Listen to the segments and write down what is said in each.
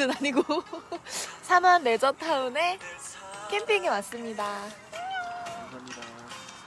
아, 삼원가는 아니고 삼원 레저타운에 캠핑에 왔습니다. 감사합니다.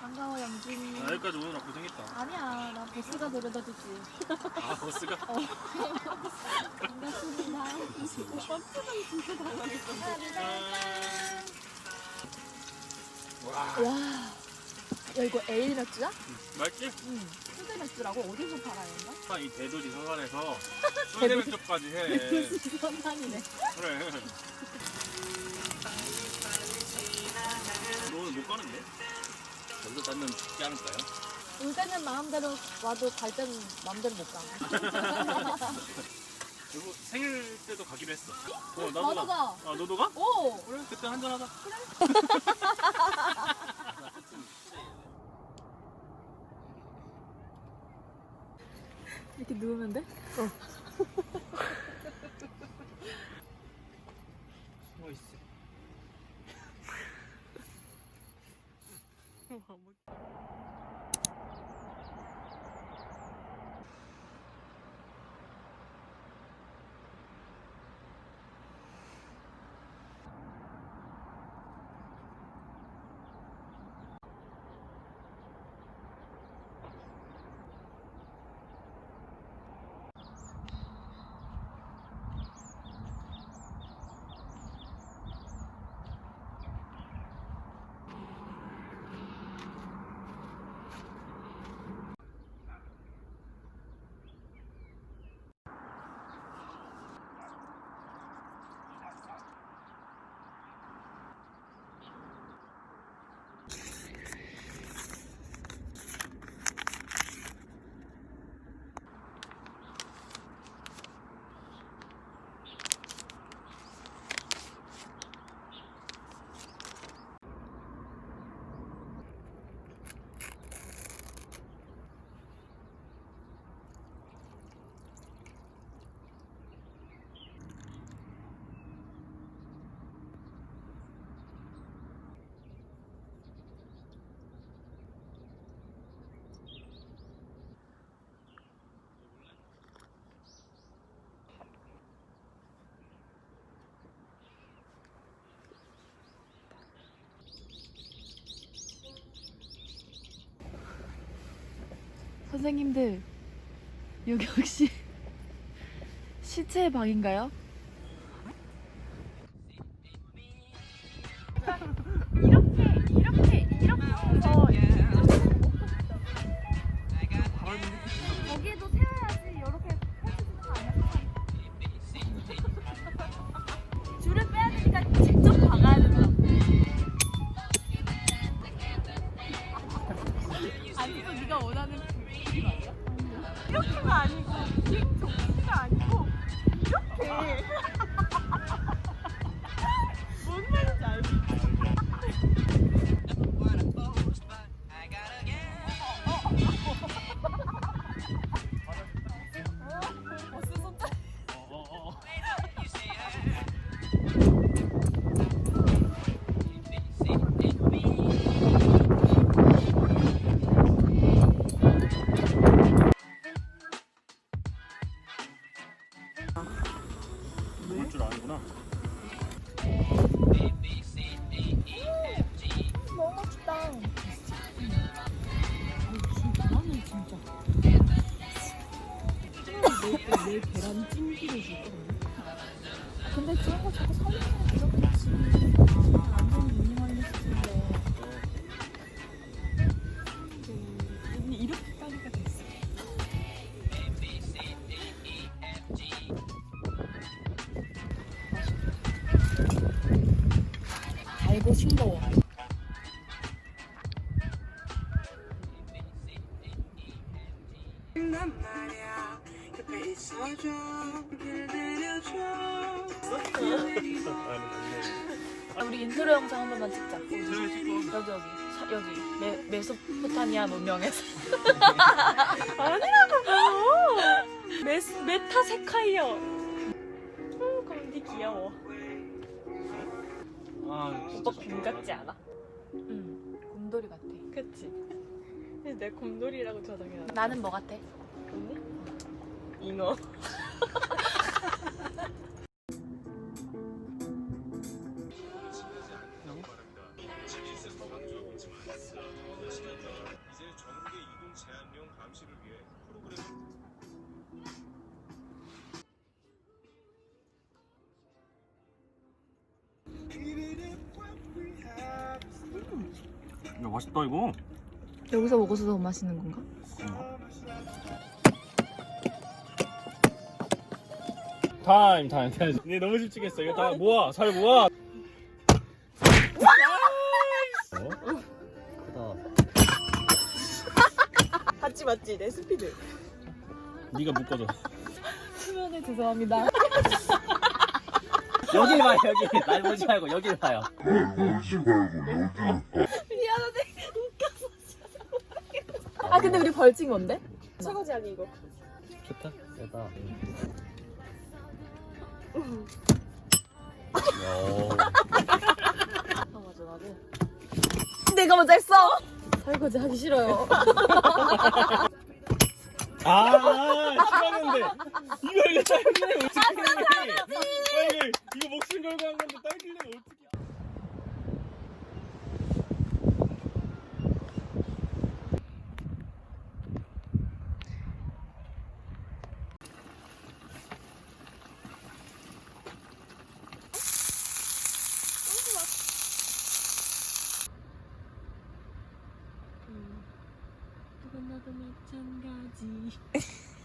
반가워, 영진이. 아, 여기까지 오느라 고생했다. 아니야, 나 버스가 데려다 주지. 아, 버스가? 반갑습니다. 와, 야 이거 에일 맥주야? 맛있지? 응. 맥주라고 어디서 했나? 아, 이 대도지 서산에서 쏠대면 쪽까지 해. 선산이네. 그래. 너 오늘 못 가는데? 여기서 따면 죽지 않을까요? 올 때는 마음대로 와도 갈 때는 마음대로 못 가. 그리고 생일 때도 가기로 했어. 어, 나도 나도 가. 가. 아, 너도 가? 오! 그래, 그때 한잔 하자. 이렇게 누우면 돼? 숨어 있어. 선생님들, 여기 혹시 시체의 방인가요? 이렇게가 아니고 이 종이가 아니고 이렇게. 뭔 말인지 알지? 내 계란 찜기를 줄 거거든. 근데 그런 거 자꾸 있어줘 길 내려줘 우리 인트로 영상 한 번만 찍자. 여기 여기 사- 여기 메, 메소포타미아 문명에서 메, 메타세카이어. 어, 검디 귀여워. 아, 오빠 곰 같지 않아? 응 곰돌이 같아. 그치? 그래서 내가 곰돌이라고 저장해놨어. 나는 뭐 같아? 잉어. 야 맛있다 이거. 여기서 먹어서 더 맛있는 건가? 그런가? 타임 타임 타임. 네 너무 집중했어. 이거 다 모아 잘 모아. 맞지 맞지 내 스피드. 네가 묶어줘. 수면에 죄송합니다. 여길 봐요 여기 날 보지 말고 여길 봐요 아 근데 우리 벌칙 뭔데? 설거지 하기 이거. 좋다 세다. 내가 먼저 했어. 설거지 하기 싫어요. 아 싫었는데 이거 이거 딸기를 어떻게 해? 아 이거 이거 목숨 걸고 한 건데 딸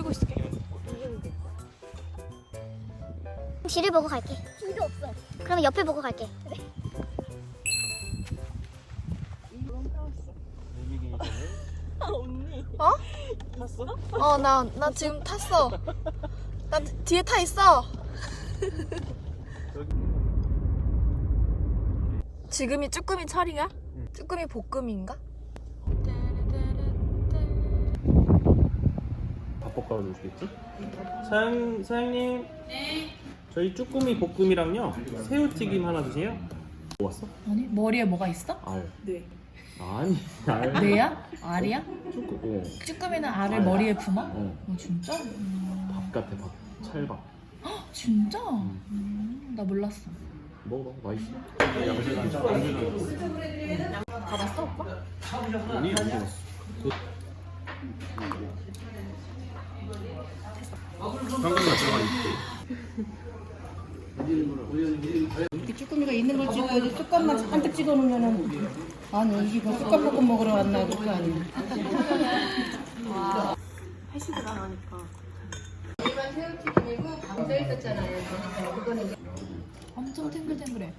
들고 있을게. 뒤를 보고 갈게. 뒤도 없어. 그러면 옆을 보고 갈게. 아 언니. 어? 봤어? 어, 나, 나 지금 탔어. 나 뒤에 타 있어. 지금이 쭈꾸미 철이야? 쭈꾸미 볶음인가? 밥볶아 주시겠지? 사장 사장님. 네. 저희 쭈꾸미 볶음이랑요 새우튀김 하나 주세요. 뭐 왔어? 아니 머리에 뭐가 있어? 알. 네. 아니 알. 뇌야? 알이야? 쭈꾸. 어. 쭈꾸미는 알을 머리에 품어? 어. 어 진짜? 음, 밥 같아 밥. 찰밥. 진짜? 음, 나 몰랐어. 먹어봐 맛있어. 가봤어, 오빠? 아니 안 먹었어. 한국에 들어가 있대. 이렇게 쭈꾸미가 있는 걸 찍어야지 뚜껑만 잔뜩 찍어 놓으면은 아니 이게 뭐 뚜껑 볶음 먹으러 왔나 그거 아니야 회식을 안 하니까. 엄청 탱글탱글해.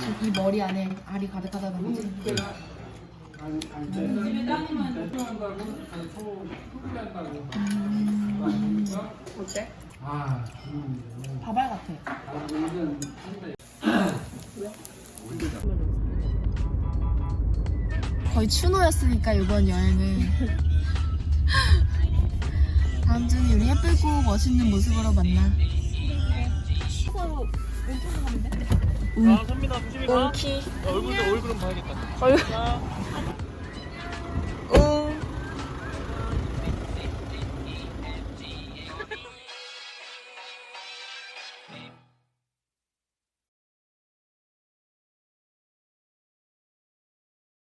지금 이 머리 안에 알이 가득하다는 거지? 같아. 거의 추노였으니까, 이번 여행은. 다음 주는 우리 예쁘고 멋있는 모습으로 만나. 아 선민아 조심히 가. 얼굴 얼굴은 봐야겠다. 얼굴. 자.